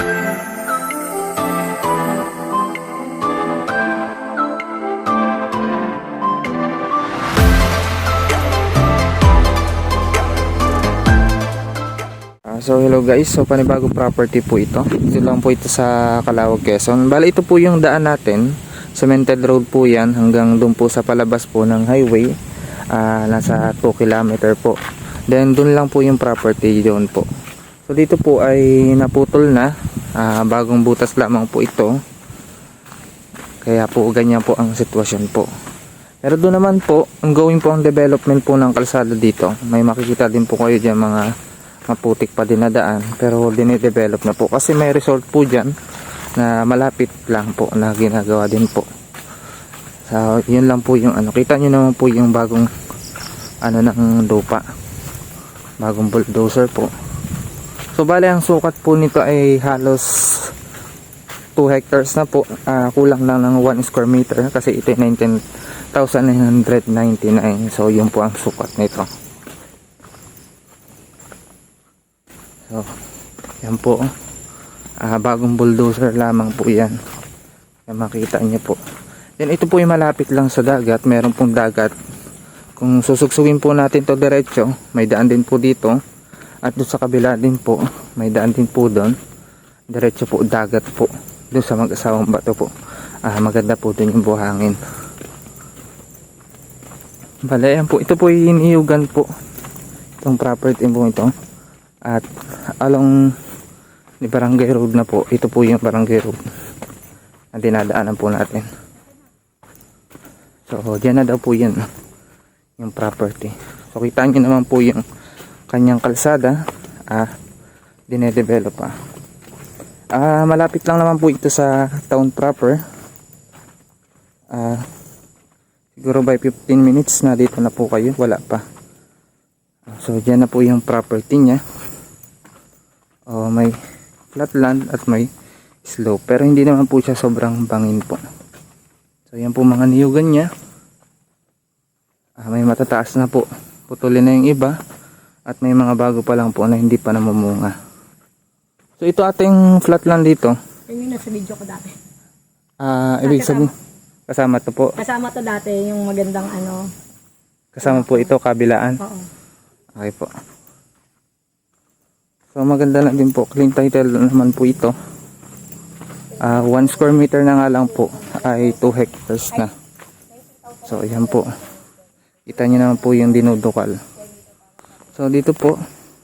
Ah, so hello guys, so panibagong property po ito. Ito lang po ito sa Calawag, Quezon. Bali ito po yung daan natin. Cemented road po yan hanggang doon po sa palabas po ng highway. Ah, nasa 2 kilometer po. Then doon lang po yung property doon po. So dito po ay naputol na. Ah, bagong butas lamang po ito. Kaya po ganyan po ang sitwasyon po. Pero doon naman po, ongoing po ang development po ng kalsada dito. May makikita din po kayo dyan mga maputik pa din na daan pero dinidevelop na po kasi may resort po dyan na malapit lang po na ginagawa din po so yun lang po yung ano kita nyo naman po yung bagong ano ng lupa bagong bulldozer po so bale ang sukat po nito ay halos 2 hectares na po Ah, kulang lang ng 1 square meter kasi ito ay 19,999 so yun po ang sukat nito So, yan po. Ah, bagong bulldozer lamang po yan. Yan makita niyo po. Then ito po yung malapit lang sa dagat. Meron pong dagat. Kung susugsugin po natin to diretso, may daan din po dito. At doon sa kabila din po, may daan din po doon. Diretso po dagat po. Doon sa mag-asawang bato po. Ah, maganda po doon yung buhangin. Bale, yan po. Ito po yung iniyugan po. Itong property po ito. At along ni Barangay Road na po. Ito po yung Barangay Road na dinadaanan po natin. So, dyan na daw po yun. Yung property. So, kita nyo naman po yung kanyang kalsada. Ah, dinedevelop pa. Ah, malapit lang naman po ito sa town proper. Ah, siguro by 15 minutes na dito na po kayo. Wala pa. So, dyan na po yung property niya. Oh, may flat land at may slope. Pero hindi naman po siya sobrang bangin po. So, yan po mga niyugan niya. Ah, may matataas na po. Putulin na yung iba. At may mga bago pa lang po na hindi pa namumunga. So, ito ating flat land dito. Yun yung nasa video ko dati. Ah, ibig sabihin, kasama to po. Kasama to dati yung magandang ano. Kasama po ito, kabilaan. Oo. Okay po. So maganda na din po. Clean title naman po ito. Ah, 1 square meter na nga lang po ay 2 hectares na. So ayan po. Kita nyo naman po yung dinudukal. So dito po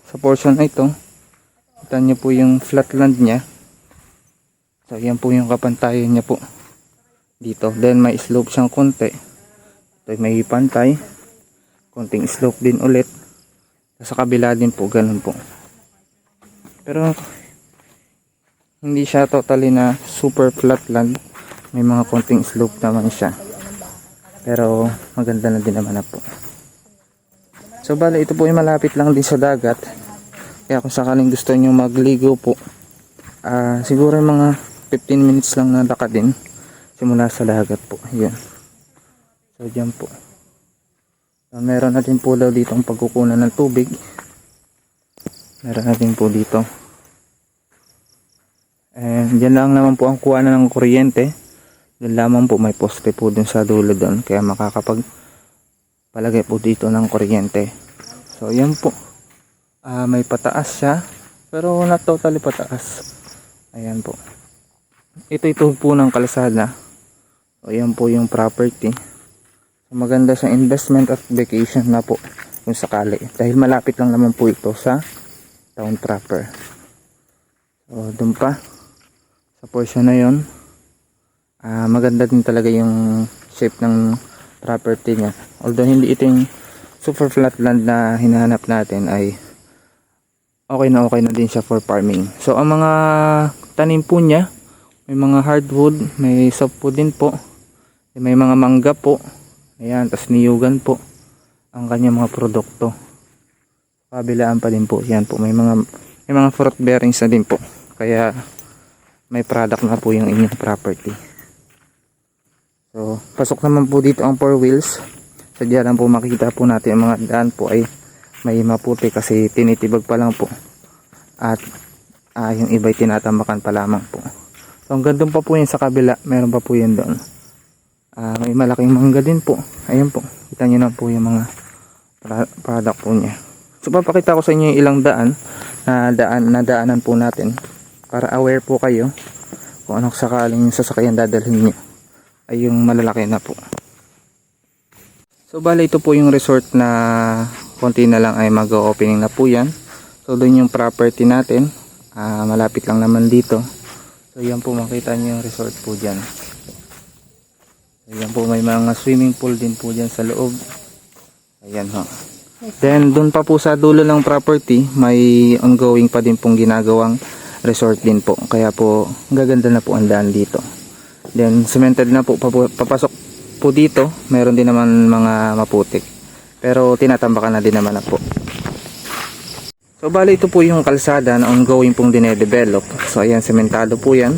sa portion na ito, kita nyo po yung flat land niya. So ayan po yung kapantayan niya po. Dito. Then may slope siyang konti. Ito may pantay. Konting slope din ulit. Sa kabila din po, ganun po. Pero, hindi siya totally na super flat land. May mga konting slope naman siya. Pero, maganda na din naman na po. So, bale, ito po ay malapit lang din sa dagat. Kaya kung sakaling gusto nyo magligo po, ah siguro mga 15 minutes lang na lakad din. Simula sa dagat po. Yan. So, dyan po. So, meron na po daw dito ang pagkukunan ng tubig. Meron na po dito. And dyan lang naman po ang kuhanan ng kuryente. Dyan lamang po may poste po dun sa dulo doon. Kaya makakapag palagay po dito ng kuryente. So yan po. Ah, may pataas siya. Pero not totally pataas. Ayan po. Ito ito po ng kalsada. So yan po yung property. So, maganda sa investment at vacation na po kung sakali. Dahil malapit lang naman po ito sa town proper. So, dun pa. Sa portion na yon ah maganda din talaga yung shape ng property niya. Although hindi ito yung super flat land na hinahanap natin ay okay na okay na din siya for farming. So, ang mga tanim po niya, may mga hardwood, may softwood din po, may mga mangga po, Ayan, tas niyugan po ang kanyang mga produkto. Kabilaan pa din po. Yan po, may mga may mga fruit bearings na din po. Kaya may product na po yung inyong property. So, pasok naman po dito ang four wheels. Sadya lang po makikita po natin ang mga daan po ay may maputi kasi tinitibag pa lang po. At Ah, yung iba'y tinatambakan pa lamang po. So hanggang doon pa po yun sa kabila, meron pa po yun doon. Ah, may malaking mangga din po. Ayan po. Kita nyo na po yung mga product po niya. So papakita ko sa inyo yung ilang daan na daan na daanan po natin para aware po kayo kung anong sakaling sasakyan dadalhin nyo ay yung malalaki na po. So bale ito po yung resort na konti na lang ay mag-opening na po yan. So doon yung property natin. Ah, malapit lang naman dito. So yan po makita nyo yung resort po dyan. Ayan po may mga swimming pool din po dyan sa loob. Ayan ho. Then doon pa po sa dulo ng property may ongoing pa din pong ginagawang resort din po. Kaya po gaganda na po ang daan dito. Then cemented na po papasok po dito. Meron din naman mga maputik. Pero tinatambakan na din naman na po. So bali ito po yung kalsada na ongoing pong dinedevelop. So ayan sementado po yan.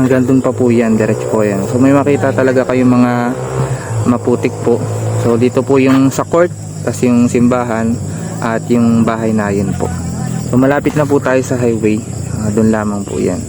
Hanggang dun pa po yan, diretso po yan. So may makita talaga kayong mga maputik po. So dito po yung sa court, tas yung simbahan at yung bahay na yun po. So malapit na po tayo sa highway. Ah, doon lamang po yan.